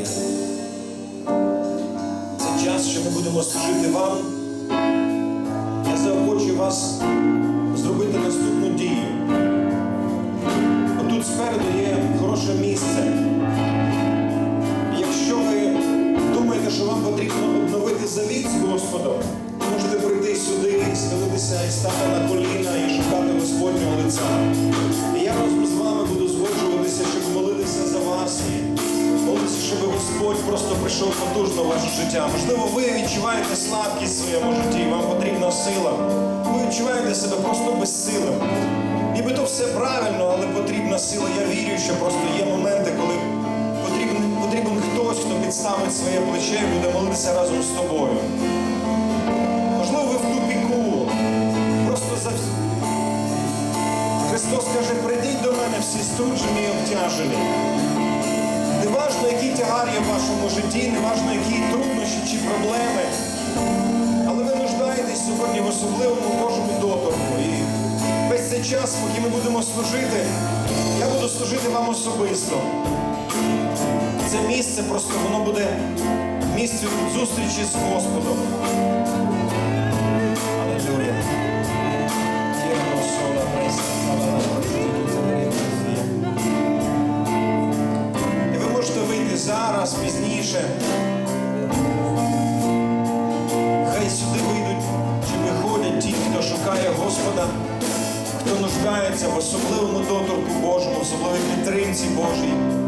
людини. Це час, що ми будемо служити вам. Я заохочую вас зробити наступну дію. Отут спереду є хороше місце. Якщо ви думаєте, що вам потрібно обновити завіт з Господом, можете прийти сюди, схилитися і стати на коліна і шукати Господнього лиця. Просто прийшов потужно в ваше життя. Можливо, ви відчуваєте слабкість в своєму житті, і вам потрібна сила. Ви відчуваєте себе просто безсилим. Ніби то все правильно, але потрібна сила. Я вірю, що просто є моменти, коли потрібен, потрібен хтось, хто підставить своє плече і буде молитися разом з тобою. Можливо, ви в тупіку. Просто за Христос каже, прийдіть до мене всі струджені і обтяжені. Неважно, який тягар є в вашому житті, неважно, які труднощі чи проблеми. Але ви нуждаєтесь сьогодні в особливому Божому доторку. І весь цей час, поки ми будемо служити, я буду служити вам особисто. Це місце просто воно буде місцем зустрічі з Господом. Аллилуйя. Зараз, пізніше. Хай сюди вийдуть чи виходять ті, хто шукає Господа, хто нуждається в особливому доторку Божому, в особливій підтримці Божій.